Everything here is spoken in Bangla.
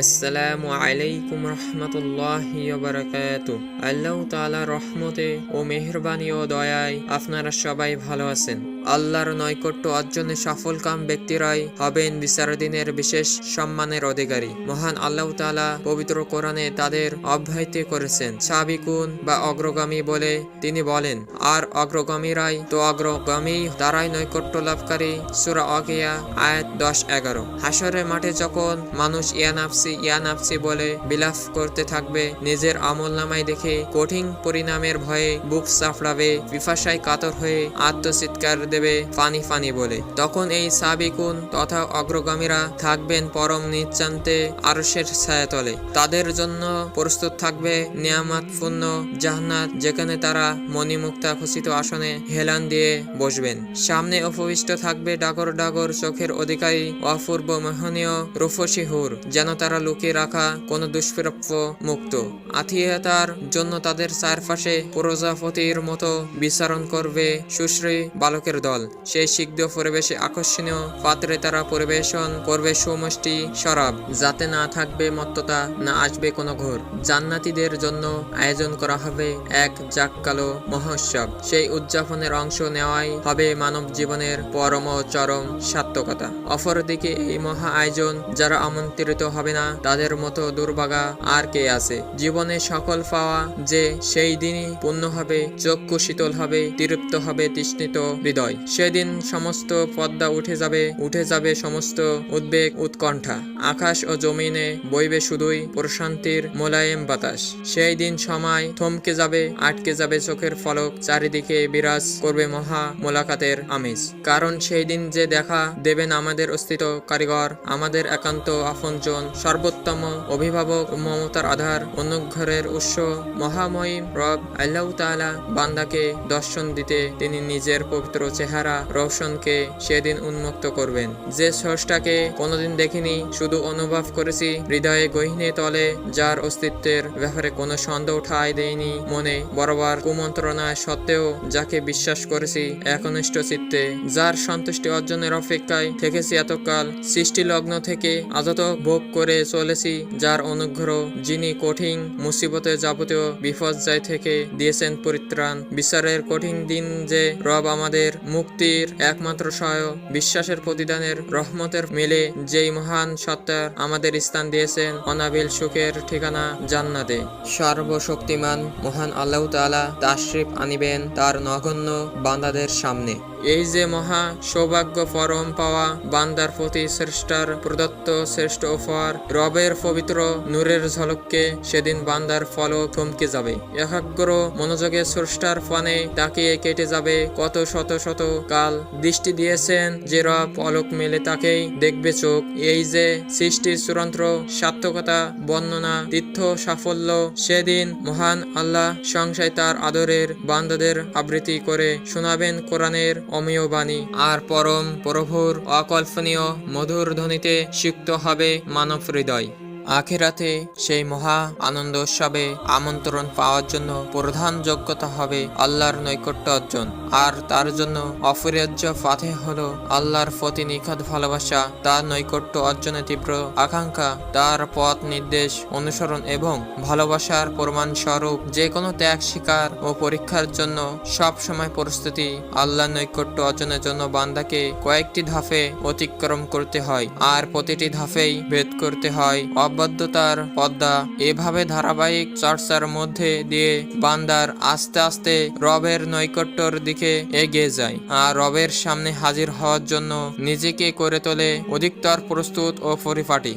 আসসালামু আলাইকুম রহমতুল্লাহ আল্লাহ তাআলা রহমতে ও মেহরবানি ও দয়ায় আপনারা সবাই ভালো আছেন। আল্লাহর নৈকট্য অর্জনে সফল কাম ব্যক্তিরাই হবেন বিচার দিনের বিশেষ সম্মানের অধিকারী। মহান আল্লাহ তাআলা পবিত্র কোরআনে তাদের অব্যাহতি করেছেন। সাবিকুন বা অগ্রগামী বলে তিনি বলেন, আর অগ্রগামীরাই তো অগ্রগামী, তারাই নৈকট্য লাভকারী। সুরা অকিয়া আয়াত দশ এগারো। হাসরের মাঠে যখন মানুষ ইয়ানাফসি ইয়ানাফসি বলে বিলাপ করতে থাকবে। নিজের আমল নামায় দেখে কঠিন পরিণামের ভয়ে বুক চাফড়াবে পিফাসায় কাতর হয়ে আত্মচিৎকার দেবে ফানি ফানি বলে। তখন এই সাবিকুন তথা অগ্রগামীরা থাকবেন পরম নিচান্তে আরশের ছায়াতলে। তাদের জন্য প্রস্তুত থাকবে নিয়ামত পূর্ণ জাহান্নাত যেখানে তারা মণিমুক্তা খচিত আসনে হেলান দিয়ে বসবেন। সামনে উপবিষ্ট থাকবে ডাগর ডাগর চোখের অধিকারী, অপূর্ব মোহনীয় রূপসী হুর, যেন তারা লুকিয়ে রাখা কোনো দুষ্প্রাপ্য মুক্ত আত্মীয়তার জন্য তাদের চারপাশে প্রজাপতির মতো বিচরণ করবে সুশ্রী বালকের দল। সেই সিগ্ধ পরিবেশে আকর্ষণীয় পাত্রে তারা পরিবেশন করবে সুমষ্টি শরাব। যাতে না থাকবে মত্ততা, না আসবে কোনো ঘোর। জান্নাতীদের জন্য আয়োজন করা হবে এক জাককালো মহোৎসব। সেই উদযাপনের অংশ নেওয়াই হবে মানব জীবনের পরম চরম সার্থকতা। অপরদিকে এই মহা আয়োজন যারা আমন্ত্রিত হবে না তাদের মতো দুর্ভাগা আর কে আছে? জীবনে সকল পাওয়া যে সেই দিনই পূর্ণ হবে, চক্ষু শীতল হবে, তৃপ্ত হবে তৃষ্ণিত হৃদয়। সেদিন সমস্ত পদ্মা উঠে যাবে উঠে যাবে সমস্ত উদ্বেগ উৎকণ্ঠা। আকাশ ও জমিনে বইবে শুধুই প্রশান্তির মোলায়েম বাতাস। সেই দিন সময় থমকে যাবে, আটকে যাবে চোখের ফলক, চারিদিকে বিরাজ করবে মহা মোলাকাতের আমেজ। কারণ সেই দিন যে দেখা দেবেন আমাদের অস্তিত্ব কারিগর, আমাদের একান্ত আপনজন সর্বোত্তম অভিভাবক মমতার আধার অনুগ্রহের উৎস মহামহিম রব আল্লাহ তাআলা বান্দাকে দর্শন দিতে তিনি নিজের পবিত্র চেহারা রোশনকে সেদিন উন্মুক্ত করবেন। যে স্রষ্টাকে কোনোদিন দেখিনি, শুধু অনুভব করেছি হৃদয়ে গহিনে তলে, যার অস্তিত্বের ব্যাপারে কোনো সন্দেহ ঠাঁই দেয়নি মনে, বরাবর কুমন্ত্রণায় সত্ত্বেও যাকে বিশ্বাস করেছি একনিষ্ঠ চিত্তে, যার সন্তুষ্টি অর্জনের অপেক্ষায় থেকেছি এতকাল সৃষ্টি লগ্ন থেকে আজত ভোগ করে চলেছি, যার অনুগ্রহ যিনি কঠিন মুসিবতে যাবতীয় বিপর্যয় থেকে দিয়েছেন পরিত্রাণ। বিচারের কঠিন দিন যে রব আমাদের মুক্তির একমাত্র সহায় বিশ্বাসের প্রতিদানের রহমতের মিলে যেই মহান সত্তার আমাদের স্থান দিয়েছেন, অনাবিল সুখের ঠিকানা জান্নাতে। সর্বশক্তিমান মহান আল্লাহ তাআলা তাশরিফ আনিবেন তার নগণ্য বান্দাদের সামনে। এই যে মহা সৌভাগ্য পরম পাওয়া বান্দার প্রতি শ্রেষ্ঠার প্রদত্ত শ্রেষ্ঠ উপহার, রবের পবিত্র নূরের ঝলককে সেদিন বান্দার ফলক থমকে যাবে। একাগ্র মনোযোগে স্রষ্টার ফানে তাকিয়ে কেটে যাবে কত শত শত কাল। দৃষ্টি দিয়েছেন যে রব পলক মেলে তাকেই দেখবে চোখ। এই যে সৃষ্টির চূড়ান্ত সার্থকতা, বর্ণনা, তীর্থ সাফল্য, সেদিন মহান আল্লাহ সংশয় তার আদরের বান্দাদের আবৃত্তি করে শোনাবেন কোরআনের অমীয় বাণী আর পরম প্রভুর অকল্পনীয় মধুর ধ্বনিতে সিক্ত হবে মানব হৃদয়। আখেরাতে সেই মহা আনন্দ উৎসবে আমন্ত্রণ পাওয়ার জন্য প্রধান যোগ্যতা হবে আল্লাহর নৈকট্য অর্জন। আর তার জন্য অপরিহার্য পাথে হলো আল্লাহর প্রতি নিখাত ভালোবাসা, তার নৈকট্য অর্জনে তীব্র আকাঙ্ক্ষা, তার পথ নির্দেশ, অনুসরণ এবং ভালোবাসার প্রমাণ স্বরূপ যে কোনো ত্যাগ শিকার ও পরীক্ষার জন্য সব সময় প্রস্তুতি আল্লাহ নৈকট্য অর্জনের জন্য বান্দাকে কয়েকটি ধাপে অতিক্রম করতে হয়। আর প্রতিটি ধাপেই ভেদ করতে হয়। অবাধ্যতার পদ্মা। এভাবে ধারাবাহিক চর্চার মধ্যে দিয়ে বান্দার আস্তে আস্তে রবের নৈকট্যর দিকে এগিয়ে যায়। আর রবের সামনে হাজির হওয়ার জন্য নিজেকে করে তোলে অধিকতর প্রস্তুত ও পরিপাটি।